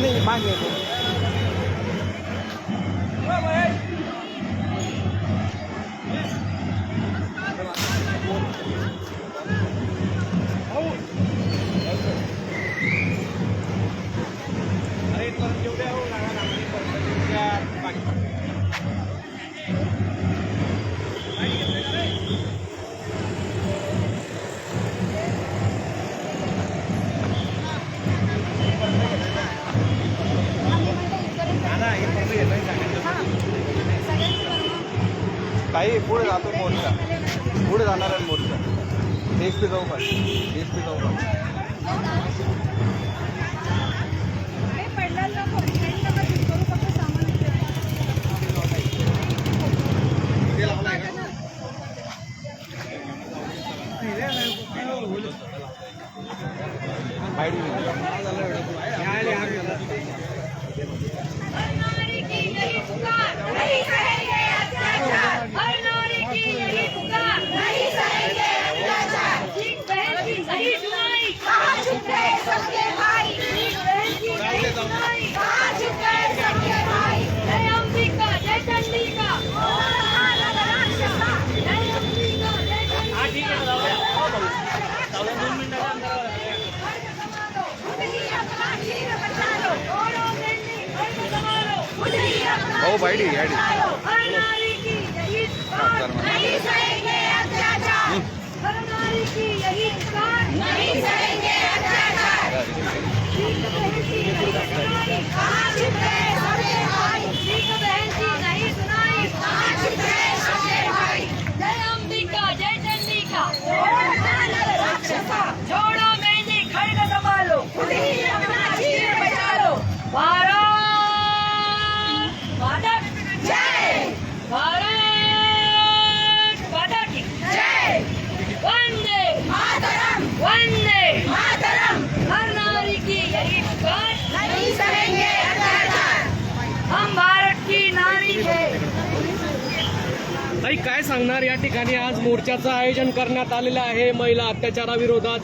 नाही नाही मागे येतो अरे काही पुढे जातो मोर्चा. पुढे जाणार आहे मोर्चा एस पी जाऊ का एस पी जाऊ अपना हो सांगणार या ठिकाणी आज मोर्चाचं आयोजन करण्यात आलेलं आहे महिला अत्याचाराविरोधात.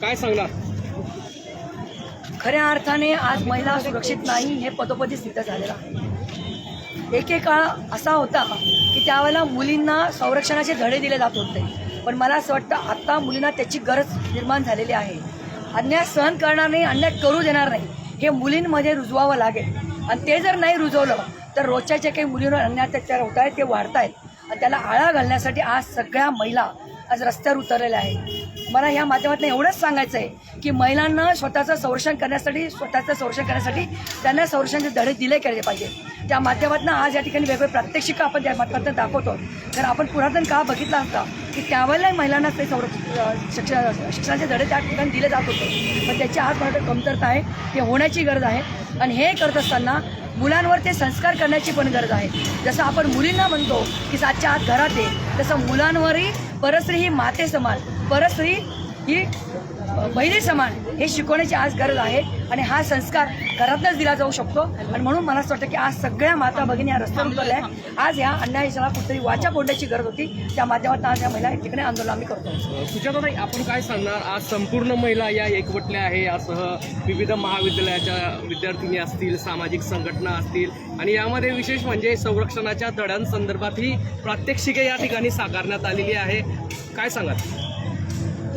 काय सांगणार? खऱ्या अर्थाने आज महिला सुरक्षित नाही हे पदोपदी सिद्ध झालेलं आहे. एकेकाळ असा होता की त्यावेळेला मुलींना संरक्षणाचे धडे दिले जात होते. पण मला असं वाटतं आत्ता मुलींना त्याची गरज निर्माण झालेली आहे. अन्याय सहन करणार नाही अन्याय करू देणार नाही. हे मुलींमध्ये रुजवावं लागेल. आणि ते जर नाही रुजवलं तर रोजच्या जे काही मुलींवर अन्याय अत्याचार होत आहेत ते वाढत आहेत त्याला आळा घालण्यासाठी आज सगळ्या महिला आज रस्त्यावर उतरलेल्या आहेत. मला या माध्यमातून एवढंच सांगायचं आहे की महिलांना स्वतःचं संरक्षण करण्यासाठी स्वतःचं संरक्षण करण्यासाठी त्यांना संरक्षणाचे धडे दिले गेले पाहिजे. त्या माध्यमातून आज या ठिकाणी वेगवेगळे प्रात्यक्षिक आपण त्या माध्यमातून दाखवतो. तर आपण पुरातन काळ बघितला असता की त्यावेळेला महिलांना ते संरक्षण शिक्षण शिक्षणाचे धडे त्या ठिकाणी दिले जात होते. पण त्याची आज मला कमतरता आहे ते होण्याची गरज आहे. आणि हे करत असताना मुलांवर ते संस्कार करण्याची पण गरज आहे. जसं आपण मुलींना म्हणतो की सातच्या आत घरात आहे तसं मुलांवरही परस्त्री ही माते समान परस्त्री ही बहिणी समान हे शिकवण्याची आज गरज आहे आणि हा संस्कार घरातनंच दिला जाऊ शकतो. आणि म्हणून मला असं वाटतं की आज सगळ्या माता भगिनी या रस्त्यावर उतरल्या आहेत. आज या अन्यायाला कुठेतरी वाचा फोडण्याची गरज होती. त्या माध्यमातून आज या महिला ठिकाणी आंदोलन आम्ही करतो सुजाताताई आपण काय सांगणार? आज संपूर्ण महिला या एकवटल्या आहे. यासह विविध महाविद्यालयाच्या विद्यार्थिनी असतील सामाजिक संघटना असतील आणि यामध्ये विशेष म्हणजे संरक्षणाच्या धड्यांसंदर्भात ही प्रात्यक्षिके या ठिकाणी साकारण्यात आलेली आहे. काय सांगाल?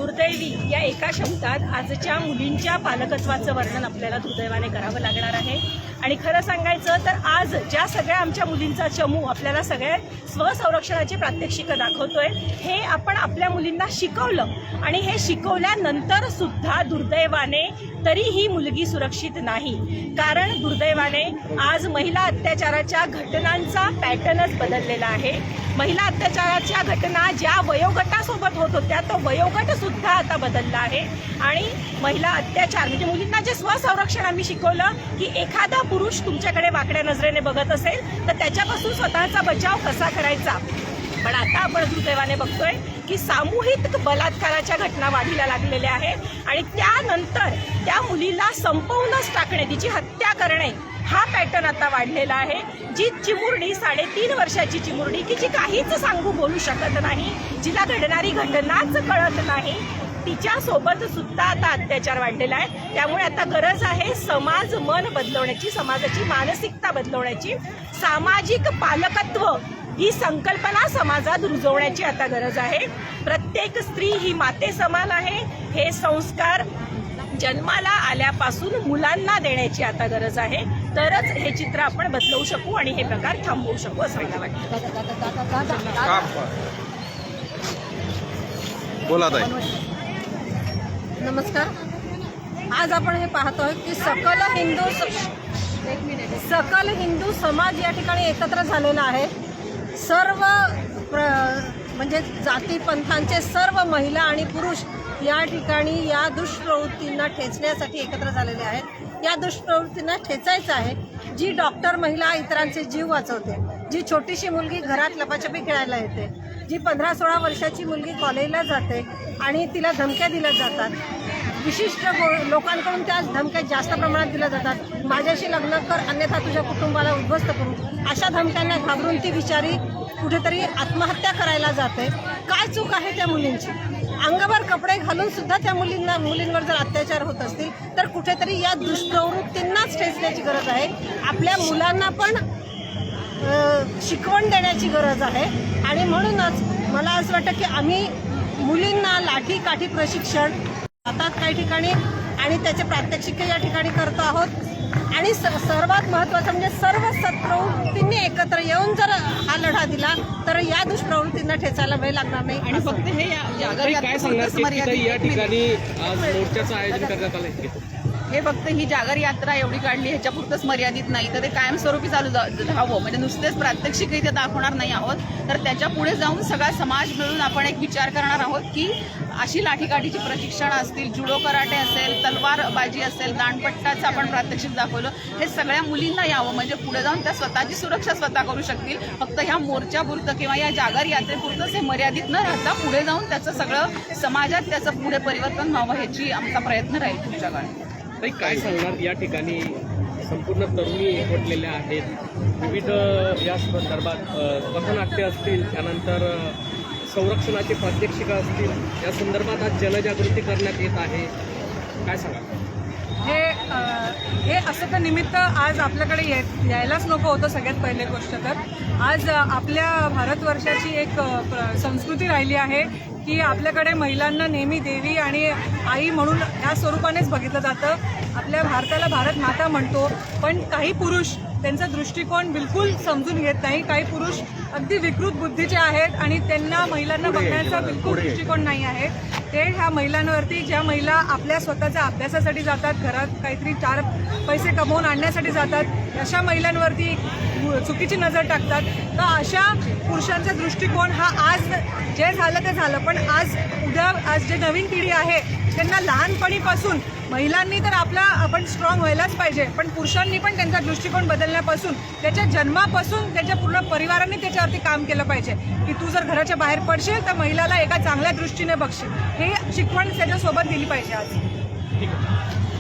दुर्दैवी या एका शब्दात आजच्या मुलींच्या पालकत्वाचं वर्णन आपल्याला दुर्दैवाने करावं लागणार आहे. आणि खरं सांगायचं तर आज ज्या सगळ्या आमच्या मुलींचा चमू आपल्याला सगळ्या स्वसंरक्षणाची प्रात्यक्षिकं दाखवतोय हे आपण आपल्या मुलींना शिकवलं. आणि हे शिकवल्यानंतर सुद्धा दुर्दैवाने तरी ही मुलगी सुरक्षित नाही. कारण दुर्दैवाने आज महिला अत्याचाराच्या घटनांचा पॅटर्नच बदललेला आहे. महिला अत्याचाराच्या घटना ज्या वयोगटासोबत होत होत्या तो वयोगट सुद्धा आता बदलला आहे. आणि महिला अत्याचार म्हणजे मुलींना जे स्वसंरक्षण आम्ही शिकवलं की एखादं पुरुष तुमच्याकडे वाकड्या नजरेने बघत असेल तर त्याच्यापासून स्वतःचा बचाव कसा करायचा? पण आता आपण दुर्दैवाने बघतोय की सामूहिक बलात्काराच्या घटना वाढीला लागलेल्या आहेत आणि त्यानंतर त्या मुलीला संपवूनच टाकणे तिची हत्या करणे हा पॅटर्न आता वाढलेला आहे. जी चिमुरडी साडेतीन वर्षाची चिमुरडी की जी काहीच सांगू बोलू शकत नाही. जिला घडणारी घटनाच कळत नाही. तिच्यासोबत सुद्धा आता अत्याचार वाढलेला आहे. त्यामुळे आता गरज आहे समाज मन बदलवण्याची समाजाची मानसिकता बदलवण्याची. सामाजिक पालकत्व ही संकल्पना समाजात रुजवण्याची आता गरज आहे. प्रत्येक स्त्री ही माते समान आहे. हे संस्कार जन्माला आल्यापासून मुलांना देण्याची आता गरज आहे. तरच हे चित्र आपण बदलवू शकू आणि हे प्रकार थांबवू शकू असं मला वाटतं. बोला ताई. नमस्कार. आज आपण हे पाहतो आहे की सकल हिंदू स- सकल हिंदू समाज या ठिकाणी एकत्र झालेला आहे. सर्व प्र- म्हणजे जाती पंथांचे सर्व महिला आणि पुरुष या ठिकाणी या दुष्प्रवृत्तींना ठेचण्यासाठी एकत्र झालेले आहेत. या दुष्प्रवृत्तींना ठेचायचं आहे. जी डॉक्टर महिला इतरांचे जीव वाचवते जी छोटीशी मुलगी घरात लपाछपी खेळायला येते जी पंधरा सोळा वर्षाची मुलगी कॉलेजला जाते आणि तिला धमक्या दिल्या जातात. विशिष्ट गो- लोकांकडून त्या धमक्या जास्त प्रमाणात दिल्या जातात. माझ्याशी लग्न कर अन्यथा तुझ्या कुटुंबाला उद्ध्वस्त करू. अशा धमक्यांना घाबरून ती विचारी कुठेतरी आत्महत्या करायला जाते. काय चूक आहे त्या मुलींची? अंगावर कपडे घालून सुद्धा त्या मुलींना मुलींवर जर अत्याचार होत असतील तर कुठेतरी या दुष्प्रवृत्तींनाच ठेचण्याची गरज आहे. आपल्या मुलांना पण शिकवण देण्याची गरज आहे. आणि म्हणूनच मला असं वाटतं की आम्ही मुलींना लाठी काठी प्रशिक्षण जातात काही ठिकाणी आणि त्याचे प्रात्यक्षिके या ठिकाणी करतो आहोत. आणि स- सर्वात महत्त्वाचं म्हणजे सर्व सत्प्रवृत्तींनी एकत्र येऊन जर हा लढा दिला तर या दुष्प्रवृत्तींना ठेचायला वेळ लागणार नाही. आणि फक्त हे या ठिकाणी आज मोर्चाचं आयोजन करण्यात आलं हे फक्त ही जागर यात्रा एवढी काढली ह्याच्यापुरतंच मर्यादित नाही. तर ते कायमस्वरूपी चालू जा- राहावं. म्हणजे नुसतेच प्रात्यक्षिक इथे दाखवणार नाही आहोत. तर त्याच्या पुढे जाऊन सगळा समाज मिळून आपण एक विचार करणार आहोत की अशी लाठीकाठीची प्रशिक्षण असतील जुडो कराटे असेल तलवारबाजी असेल दांडपट्टाचं आपण प्रात्यक्षिक दाखवलं हे सगळ्या मुलींना यावं. म्हणजे पुढे जाऊन त्या स्वतःची सुरक्षा स्वतः करू शकतील. फक्त ह्या मोर्चापुरतं किंवा या जागर यात्रेपुरतंच हे मर्यादित न राहता पुढे जाऊन त्याचं सगळं समाजात त्याचं पुढे परिवर्तन व्हावं ह्याची आमचा प्रयत्न राहील तुमच्याकडे. नाही ताई काय सांगणार? या ठिकाणी संपूर्ण तरुणी एकवटलेल्या आहेत. विविध या संदर्भात अ, पथनाट्य असतील त्यानंतर संरक्षणाची प्रात्यक्षिका असतील या संदर्भात आज जनजागृती करण्यात येत आहे. काय सांगा हे हे असं तर निमित्त आज आपल्याकडे ये यायलाच नको होतं सगळ्यात पहिले गोष्ट तर. आज आपल्या भारतवर्षाची एक प्र- संस्कृती राहिली आहे. की आपल्याकडे महिलांना नेहमी देवी आणि आई म्हणून या स्वरूपानेच बघितलं जातं. आपल्या भारताला भारत माता म्हणतो पण काही पुरुष त्यांचा दृष्टिकोन बिलकुल समजून घेत नाही. काही पुरुष अगदी विकृत बुद्धीचे आहेत आणि त्यांना महिलांना बघण्याचा बिलकुल दृष्टिकोन नाही आहे. ते ह्या महिलांवरती ज्या महिला आपल्या स्वतःच्या अभ्यासासाठी जातात घरात काहीतरी चार पैसे कमवून आणण्यासाठी जातात अशा महिलांवरती चुकीची नजर टाकतात. तर अशा पुरुषांचा दृष्टिकोन हा आज जे झालं ते झालं. पण आज उद्या आज जे नवीन पिढी आहे त्यांना लहानपणीपासून महिलांनी तर आपला आपण स्ट्रॉंग व्हायलाच पाहिजे पण पुरुषांनी पण त्यांचा दृष्टिकोन बदलण्यापासून त्याच्या जन्मापासून त्याच्या पूर्ण परिवाराने त्याच्यावरती काम केलं पाहिजे. की तू जर घराच्या बाहेर पडशील तर महिलाला एका चांगल्या दृष्टीने बघशील. हे शिकवण त्याच्यासोबत दिली पाहिजे आज. ठीक आहे.